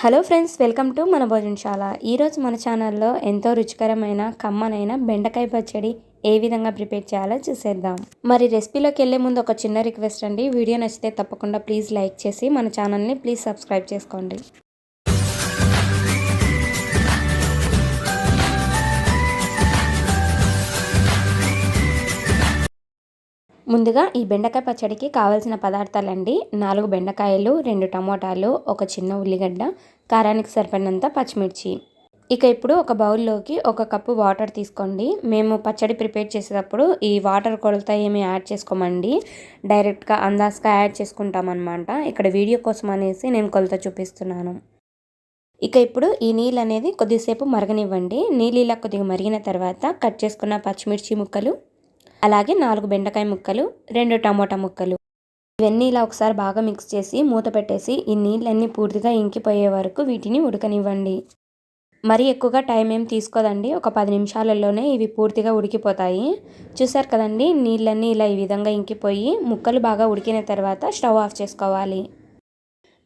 Hello friends welcome to మన భోజనశాల. ఈరోజు మన ఛానల్లో ఎంతో రుచికరమైన కమ్మనైన బెండకాయ పచ్చడి ఏ విధంగా ప్రిపేర్ చేయాలో చూసేద్దాం. మరి రెసిపీలోకి వెళ్ళే ముందు ఒక చిన్న రిక్వెస్ట్ అండి. వీడియో నచ్చితే తప్పకుండా ప్లీజ్ లైక్ చేసి మన ఛానల్ని ప్లీజ్ సబ్స్క్రైబ్ చేసుకోండి. ముందుగా ఈ బెండకాయ పచ్చడికి కావాల్సిన పదార్థాలండి. నాలుగు బెండకాయలు రెండు టమోటాలు ఒక చిన్న ఉల్లిగడ్డ కారానికి సరిపడినంత పచ్చిమిర్చి. ఇక ఇప్పుడు ఒక బౌల్లోకి ఒక కప్పు వాటర్ తీసుకోండి. మేము పచ్చడి ప్రిపేర్ చేసేటప్పుడు ఈ వాటర్ కొలత ఏమి యాడ్ చేసుకోమండి. డైరెక్ట్గా అందాజగా యాడ్ చేసుకుంటాం అనమాట ఇక్కడ వీడియో కోసం అనేసి నేను కొలత చూపిస్తున్నాను. ఇక ఇప్పుడు ఈ నీళ్ళు అనేది కొద్దిసేపు మరగనివ్వండి. నీళ్ళు ఇలా కొద్దిగా మరిగిన తర్వాత కట్ చేసుకున్న పచ్చిమిర్చి ముక్కలు అలాగే నాలుగు బెండకాయ ముక్కలు రెండు టమోటా ముక్కలు. ఇవన్నీ ఇలా ఒకసారి బాగా మిక్స్ చేసి మూత పెట్టేసి ఈ నీళ్ళన్నీ పూర్తిగా ఇంకిపోయే వరకు వీటిని ఉడకనివ్వండి. మరి ఎక్కువగా టైం ఏం తీసుకోదండి. ఒక పది నిమిషాలలోనే ఇవి పూర్తిగా ఉడికిపోతాయి. చూసారు కదండి నీళ్ళన్నీ ఇలా ఈ విధంగా ఇంకిపోయి ముక్కలు బాగా ఉడికిన తర్వాత స్టవ్ ఆఫ్ చేసుకోవాలి.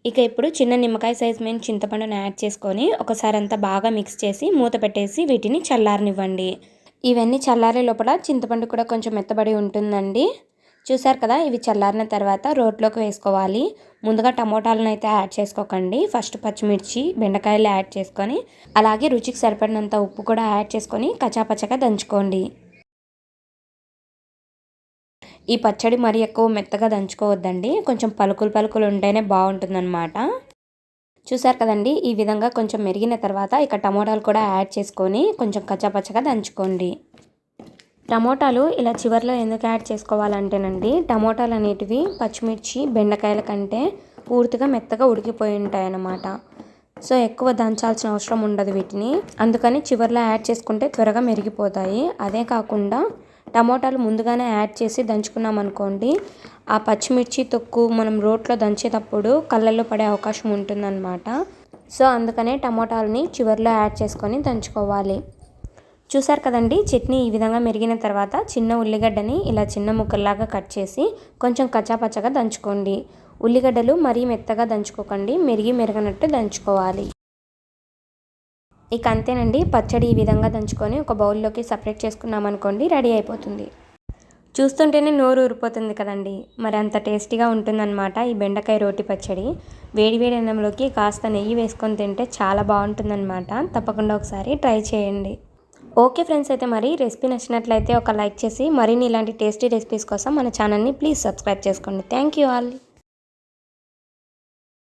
ఇక ఇప్పుడు చిన్న నిమ్మకాయ సైజ్ మేము చింతపండును యాడ్ చేసుకొని ఒకసారి అంతా బాగా మిక్స్ చేసి మూత పెట్టేసి వీటిని చల్లారనివ్వండి. ఇవన్నీ చల్లారే లోపల చింతపండు కూడా కొంచెం మెత్తబడి ఉంటుందండి. చూసారు కదా ఇవి చల్లారిన తర్వాత రోట్లోకి వేసుకోవాలి. ముందుగా టమోటాలను అయితే యాడ్ చేసుకోకండి. ఫస్ట్ పచ్చిమిర్చి బెండకాయలు యాడ్ చేసుకొని అలాగే రుచికి సరిపడినంత ఉప్పు కూడా యాడ్ చేసుకొని కచాపచ్చగా దంచుకోండి. ఈ పచ్చడి మరి ఎక్కువ మెత్తగా దంచుకోవద్దండి. కొంచెం పలుకులు పలుకులు ఉంటేనే బాగుంటుందన్నమాట. చూసారు కదండి? ఈ విధంగా కొంచెం మెరిగిన తర్వాత ఇక టమోటాలు కూడా యాడ్ చేసుకొని కొంచెం కచ్చాపచ్చగా దంచుకోండి. టమోటాలు ఇలా చివరిలో ఎందుకు యాడ్ చేసుకోవాలంటేనండి టమోటాలు అనేటివి పచ్చిమిర్చి బెండకాయల కంటే పూర్తిగా మెత్తగా ఉడికిపోయి ఉంటాయి అన్నమాట సో ఎక్కువ దంచాల్సిన అవసరం ఉండదు వీటిని. అందుకని చివరిలో యాడ్ చేసుకుంటే త్వరగా మెరిగిపోతాయి. అదే కాకుండా టమోటాలు ముందుగానే యాడ్ చేసి దంచుకున్నాం అనుకోండి. ఆ పచ్చిమిర్చి తొక్కు మనం రోట్లో దంచేటప్పుడు కళ్ళల్లో పడే అవకాశం ఉంటుందన్నమాట. సో అందుకనే టమోటాలని చివరిలో యాడ్ చేసుకొని దంచుకోవాలి. చూసారు కదండి చట్నీ ఈ విధంగా మెరిగిన తర్వాత చిన్న ఉల్లిగడ్డని ఇలా చిన్న ముక్కల్లాగా కట్ చేసి కొంచెం కచ్చాపచ్చగా దంచుకోండి. ఉల్లిగడ్డలు మరీ మెత్తగా దంచుకోకండి మెరిగి మెరగనట్టు దంచుకోవాలి. ఇక అంతేనండి. పచ్చడి ఈ విధంగా దంచుకొని ఒక బౌల్లోకి సపరేట్ చేసుకున్నాం అనుకోండి రెడీ అయిపోతుంది. చూస్తుంటేనే నోరు ఊరిపోతుంది కదండి. మరి అంత టేస్టీగా ఉంటుందన్నమాట ఈ బెండకాయ రోటి పచ్చడి. వేడివేడి అన్నంలోకి కాస్త నెయ్యి వేసుకొని తింటే చాలా బాగుంటుందన్నమాట. తప్పకుండా ఒకసారి ట్రై చేయండి. ఓకే ఫ్రెండ్స్ అయితే మరి రెసిపీ నచ్చినట్లయితే ఒక లైక్ చేసి మరిన్ని ఇలాంటి టేస్టీ రెసిపీస్ కోసం మన ఛానల్ని ప్లీజ్ సబ్స్క్రైబ్ చేసుకోండి. Thank you all.